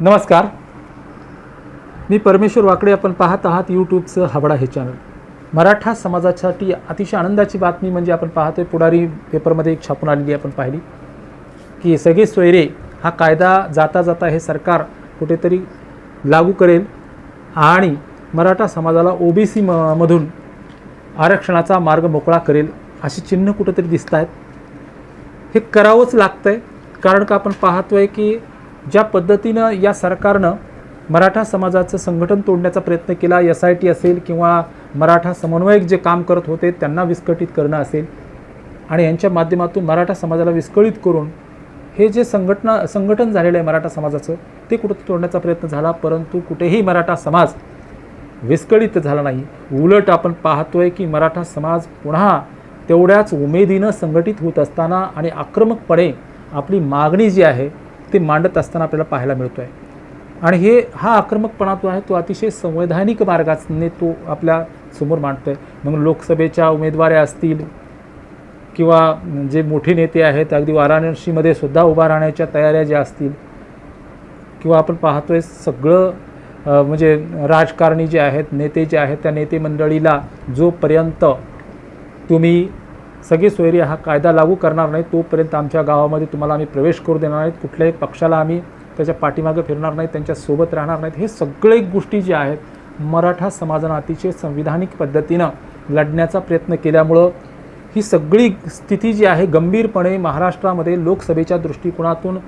नमस्कार. मी परमेश्वर वाकडे आपण पाहत आहात यूट्यूबचं हाबडा हे चॅनल मराठा समाजासाठी अतिशय आनंदाची बातमी म्हणजे आपण पाहतोय पुढारी पेपरमध्ये एक छापून आलेली आपण पाहिली. की सगळे सोयरे हा कायदा जाता जाता हे सरकार कुठेतरी लागू करेल आणि मराठा समाजाला ओबीसी सी म मधून आरक्षणाचा मार्ग मोकळा करेल अशी चिन्ह कुठेतरी दिसत आहेत हे करावंच लागतं आहे कारण का आपण पाहतोय की ज्या पद्धतीनं या सरकारनं मराठा समाजाचं संघटन तोडण्याचा प्रयत्न केला एस आय टी असेल किंवा मराठा समन्वयक जे काम करत होते त्यांना विस्कळीत करणं असेल आणि यांच्या माध्यमातून मराठा समाजाला विस्कळीत करून हे जे संघटना संघटन झालेलं आहे मराठा समाजाचं ते कुठं तोडण्याचा प्रयत्न झाला? परंतु कुठेही मराठा समाज विस्कळीत झाला नाही. उलट आपण पाहतोय की मराठा समाज पुन्हा तेवढ्याच उमेदीनं संघटित होत असताना आणि आक्रमकपणे आपली मागणी जी आहे ते मांडत असताना आपल्याला पाहायला मिळतो आहे आणि हे हा आक्रमकपणा जो आहे तो अतिशय संवैधानिक मार्गाने तो आपल्यासमोर मांडतो आहे मग लोकसभेच्या उमेदवाऱ्या असतील किंवा जे मोठे नेते आहेत अगदी वाराणसीमध्ये सुद्धा उभा राहण्याच्या तयाऱ्या ज्या असतील किंवा आपण पाहतोय सगळं म्हणजे राजकारणी जे आहेत नेते जे आहेत त्या नेते मंडळीला जोपर्यंत तुम्ही सगळे सोयरी हा कायदा लागू करणार नाही तोपर्यंत आमच्या गावामध्ये तुम्हाला आम्ही प्रवेश करू देणार नाहीत. कुठल्याही पक्षाला आम्ही त्याच्या पाठीमागं फिरणार नाहीत त्यांच्यासोबत राहणार नाहीत. हे सगळे गोष्टी ज्या आहेत मराठा समाजानं अतिशय संविधानिक पद्धतीनं लढण्याचा प्रयत्न केल्यामुळं ही सगळी स्थिती जी आहे गंभीरपणे महाराष्ट्रामध्ये लोकसभेच्या दृष्टिकोनातून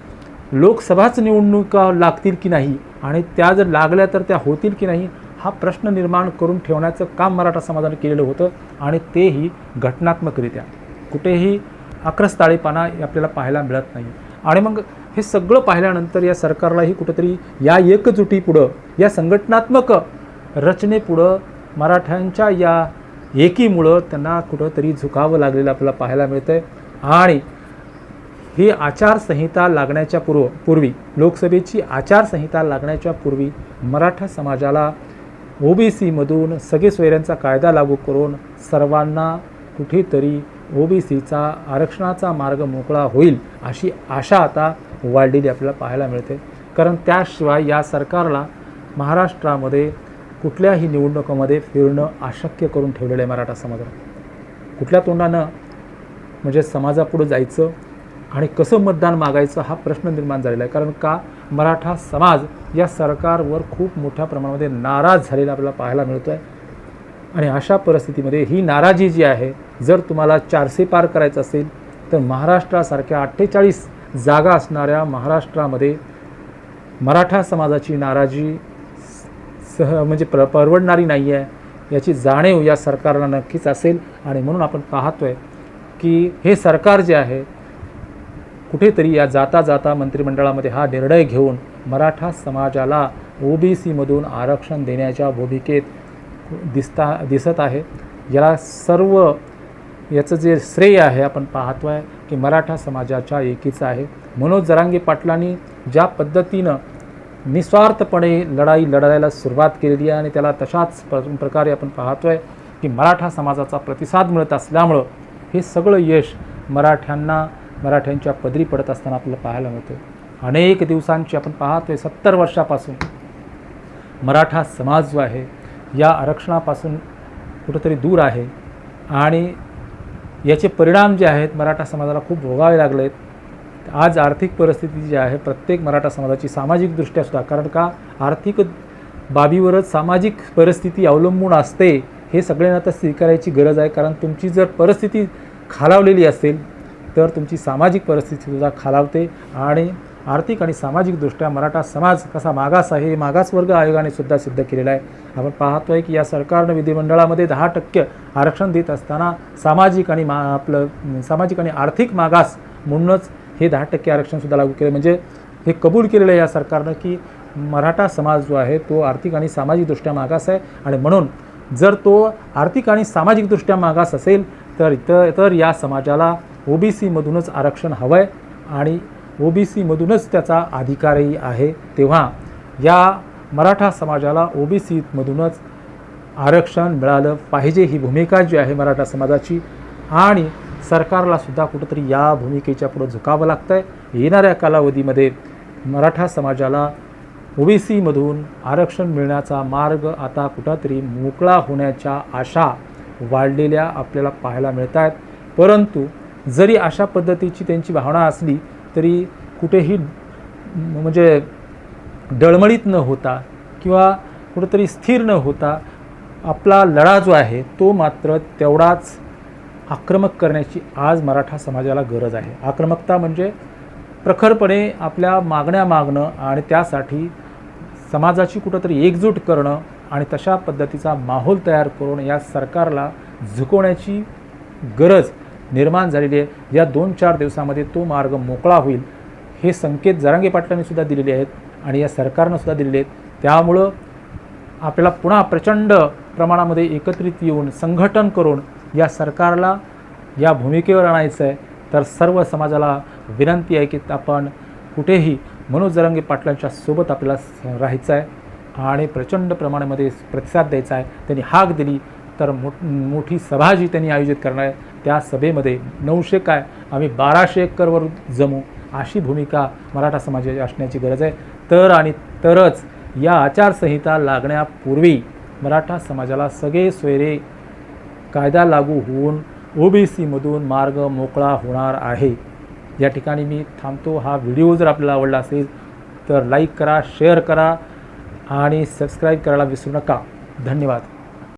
लोकसभाच निवडणुका लागतील की नाही आणि त्या जर लागल्या तर त्या होतील की नाही हा प्रश्न निर्माण करून ठेवण्याचं काम मराठा समाजाने केलेलं होतं आणि तेही घटनात्मकरित्या. कुठेही आक्रस्ताळेपणा आपल्याला पाहायला मिळत नाही. आणि मग हे सगळं पाहिल्यानंतर या सरकारलाही कुठंतरी या एकजुटीपुढं या संघटनात्मक रचनेपुढं मराठ्यांच्या या एकीमुळं त्यांना कुठंतरी झुकावं लागलेलं आपल्याला पाहायला मिळतं आहे आणि ही आचारसंहिता लागण्याच्या पूर्व पूर्वी लोकसभेची आचारसंहिता लागण्याच्या पूर्वी मराठा समाजाला ओबीसीमधून सगळे सोयऱ्यांचा कायदा लागू करून सर्वांना कुठेतरी ओबीसीचा आरक्षणाचा मार्ग मोकळा होईल अशी आशा आता वाढलेली आपल्याला पाहायला मिळते. कारण त्याशिवाय या सरकारला महाराष्ट्रामध्ये कुठल्याही निवडणुकामध्ये फिरणं अशक्य करून ठेवलेलं आहे मराठा समाजाला. कुठल्या तोंडानं म्हणजे समाजापुढं जायचं आणि कसं मतदान मागायचं हा प्रश्न निर्माण झालेला आहे. कारण का? मराठा समाज या सरकारवर खूप मोठ्या प्रमाणामध्ये नाराज झालेला आपल्याला पाहायला मिळतो आहे आणि अशा परिस्थितीमध्ये ही नाराजी जी आहे जर तुम्हाला चारशे पार करायचं असेल तर महाराष्ट्रासारख्या अठ्ठेचाळीस जागा असणाऱ्या महाराष्ट्रामध्ये मराठा समाजाची नाराजी सह म्हणजे प्र परवडणारी नाही आहे. याची जाणीव या सरकारला नक्कीच असेल. आणि म्हणून आपण पाहतो आहे की हे सरकार जे आहे कुठेतरी या जाता जाता मंत्रिमंडळामध्ये हा निर्णय घेऊन मराठा समाजाला ओ बी सीमधून आरक्षण देण्याच्या भूमिकेत दिसता दिसत आहे. याला सर्व याचं जे श्रेय आहे आपण पाहतो आहे की मराठा समाजाच्या एकीचं आहे. मनोज जरांगे पाटलांनी ज्या पद्धतीनं निस्वार्थपणे लढाई लढायला सुरुवात केलेली आहे आणि त्याला तशाच प्र प्रकारे आपण पाहतो आहे की मराठा समाजाचा प्रतिसाद मिळत असल्यामुळं हे सगळं यश मराठ्यांना मराठ्यांच्या पदरी पडत असताना आपल्याला पाहायला मिळतं. अनेक दिवसांची आपण पाहतोय सत्तर वर्षापासून. मराठा समाज जो आहे या आरक्षणापासून कुठंतरी दूर आहे. आणि याचे परिणाम जे आहेत मराठा समाजाला खूप भोगावे लागले आहेत आज आर्थिक परिस्थिती जी आहे प्रत्येक मराठा समाजाची सामाजिकदृष्ट्या सुद्धा कारण का आर्थिक बाबीवरच सामाजिक परिस्थिती अवलंबून असते हे सगळ्यांना आता स्वीकारायची गरज आहे. कारण तुमची जर परिस्थिती खालावलेली असेल तर तुमची सामाजिक परिस्थितीसुद्धा खालावते आणि आर्थिक आणि सामाजिकदृष्ट्या मराठा समाज कसा मागास आहे हे मागासवर्ग आयोगाने सुद्धा सिद्ध केलेला आहे. आपण पाहतो आहे की या सरकारनं विधिमंडळामध्ये दहा टक्के आरक्षण देत असताना सामाजिक आणि मा आपलं सामाजिक आणि आर्थिक मागास म्हणूनच हे दहा टक्के आरक्षणसुद्धा लागू केलं. म्हणजे हे कबूल केलेलं आहे या सरकारनं की मराठा समाज जो आहे तो आर्थिक आणि सामाजिकदृष्ट्या मागास आहे आणि म्हणून जर तो आर्थिक आणि सामाजिकदृष्ट्या मागास असेल तर तर तर या समाजाला ओबीसीमधूनच आरक्षण हवं आहे आणि ओबीसीमधूनच त्याचा अधिकारही आहे. तेव्हा या मराठा समाजाला ओबीसीमधूनच आरक्षण मिळालं पाहिजे ही भूमिका जी आहे मराठा समाजाची. आणि सरकारला सुद्धा कुठंतरी या भूमिकेच्या पुढं झुकावं लागतं आहे येणाऱ्या कालावधीमध्ये मराठा समाजाला ओबीसीमधून आरक्षण मिळण्याचा मार्ग आता कुठंतरी मोकळा होण्याच्या आशा वाढलेल्या आपल्याला पाहायला मिळत आहेत परंतु जरी अशा पद्धतीची त्यांची भावना असली तरी कुठेही म्हणजे डळमळीत न होता किंवा कुठंतरी स्थिर न होता आपला लढा जो आहे तो मात्र तेवढाच आक्रमक करण्याची आज मराठा समाजाला गरज आहे. आक्रमकता म्हणजे प्रखरपणे आपल्या मागण्या मागणं आणि त्यासाठी समाजाची कुठंतरी एकजूट करणं आणि तशा पद्धतीचा माहोल तयार करून या सरकारला झुकवण्याची गरज निर्माण झालेली आहे. या दोन चार दिवसामध्ये तो मार्ग मोकळा होईल हे संकेत जरांगे पाटलांनी सुद्धा दिलेले आहेत आणि या सरकारनं सुद्धा दिलेले आहेत. त्यामुळं आपल्याला पुन्हा प्रचंड प्रमाणामध्ये एकत्रित येऊन संघटन करून या सरकारला या भूमिकेवर आणायचं आहे. तर सर्व समाजाला विनंती आहे की आपण कुठेही मनोज जरांगे पाटलांच्या सोबत आपल्याला स- राहायचं आहे आणि प्रचंड प्रमाणामध्ये प्रतिसाद द्यायचा आहे. त्यांनी हाक दिली. तर मो मोठी सभा जी त्यांनी आयोजित करणार आहे त्या सभेमध्ये नऊशे काय आम्ही बाराशे एकरवर जमू अशी भूमिका मराठा समाजाची असण्याची गरज आहे. तर आणि तरच या आचारसंहिता लागण्यापूर्वी मराठा समाजाला सगळे सोयरे कायदा लागू होऊन ओबीसीमधून मार्ग मोकळा होणार आहे. या ठिकाणी मी थांबतो. हा व्हिडिओ जर आपल्याला आवडला असेल तर लाईक करा शेअर करा आणि सबस्क्राईब करायला विसरू नका. धन्यवाद.